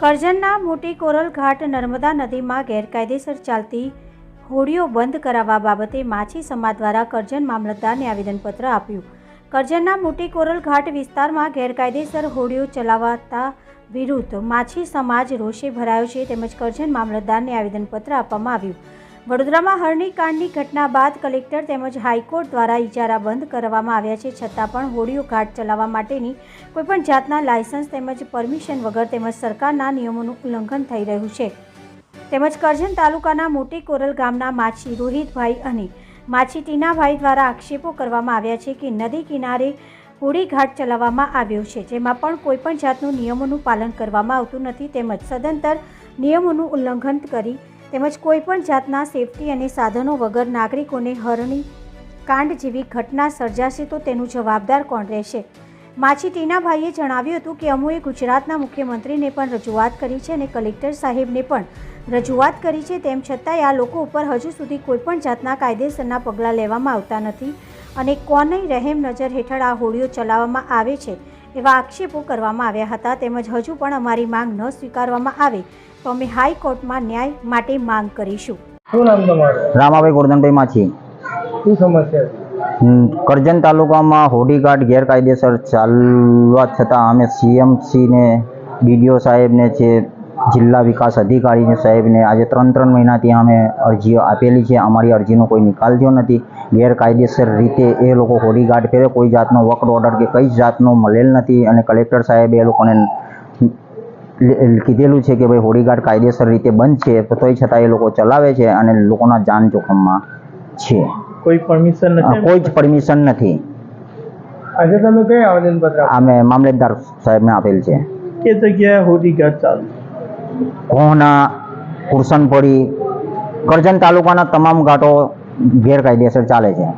કરજણના મોટી કોરલ ઘાટ નર્મદા નદીમાં ગેરકાયદેસર ચાલતી હોડીઓ બંધ કરાવવા બાબતે માછી સમાજ દ્વારા કરજણ મામલતદારને આવેદનપત્ર આપ્યું. કરજણના મોટી કોરલ ઘાટ વિસ્તારમાં ગેરકાયદેસર હોડીઓ ચલાવતા વિરુદ્ધ માછી સમાજ રોષે ભરાયો છે, તેમજ કરજણ મામલતદારને આવેદનપત્ર આપવામાં આવ્યું. વડોદરામાં હરણીકાંડની ઘટના બાદ કલેક્ટર તેમજ હાઈકોર્ટ દ્વારા ઇજારા બંધ કરવામાં આવ્યા છે. છતાં પણ હોડીઓ ઘાટ ચલાવવા માટેની કોઈપણ જાતના લાયસન્સ તેમજ પરમિશન વગર તેમજ સરકારના નિયમોનું ઉલ્લંઘન થઈ રહ્યું છે. તેમજ કરજણ તાલુકાના મોટી કોરલ ગામના માછી રોહિતભાઈ અને માછી ટીનાભાઈ દ્વારા આક્ષેપો કરવામાં આવ્યા છે કે નદી કિનારે હોડી ઘાટ ચલાવવામાં આવ્યો છે, જેમાં પણ કોઈપણ જાતનું નિયમોનું પાલન કરવામાં આવતું નથી તેમજ સદંતર નિયમોનું ઉલ્લંઘન કરી તેમજ કોઈપણ જાતના સેફટી અને સાધનો વગર નાગરિકોને હરણી કાંડ જેવી ઘટના સર્જાશે તો તેનું જવાબદાર કોણ રહેશે? માછી ટીનાભાઈએ જણાવ્યું હતું કે અમુએ ગુજરાતના મુખ્યમંત્રીને પણ રજૂઆત કરી છે અને કલેક્ટર સાહેબને પણ રજૂઆત કરી છે. તેમ છતાંય આ લોકો ઉપર હજુ સુધી કોઈપણ જાતના કાયદેસરના પગલાં લેવામાં આવતા નથી અને કોની રહેમ નજર હેઠળ આ હોડીઓ ચલાવવામાં આવે છે. એવા આક્ષેપો કરવામાં આવ્યા હતા તેમજ હજુ પણ અમારી માંગ ન સ્વીકારવામાં આવે તો અમે હાઈકોર્ટમાં ન્યાય માટે માંગ કરીશું. શું નામ તમારું? રામાભાઈ ગોરધનભાઈ માછી શું સમસ્યા છે? કરજણ તાલુકામાં હોડીગાર્ડ ગેરકાયદેસર ચાલવા છતાં અમે સીએમસીને ડીડીઓ સાહેબને છે જિલ્લા વિકાસ અધિકારીને સાહેબને આજે ત્રણ ત્રણ મહિનાથી અમે અરજીઓ આપેલી છે. અમારી અરજીનો કોઈ નિકાલ થયો નથી. ગેરકાયદેસર રીતે એ લોકો હોડીગાર્ડ ફેરે કોઈ જાતનો વર્ક ઓર્ડર કે કઈ જાતનો મળેલ નથી અને કલેક્ટર સાહેબે એ લોકોને કીધેલું છે કે ભાઈ હોડીગાર્ડ કાયદેસર રીતે બંધ છે. તો તોય છતાં એ લોકો ચલાવે છે અને લોકોના જાન જોખમમાં છે. કોઈ પરમિશન નથી કોઈ જ પરમિશન નથી. આજે તમે કઈ આવેદન અમે મામલતદાર સાહેબને આપેલ છે. કે જગ્યાએ હોડીગાર્ડ ચાલુ કોહના કુરસનપડી કરજણ તાલુકાના તમામ ઘાટો ગેરકાયદેસર ચાલે છે.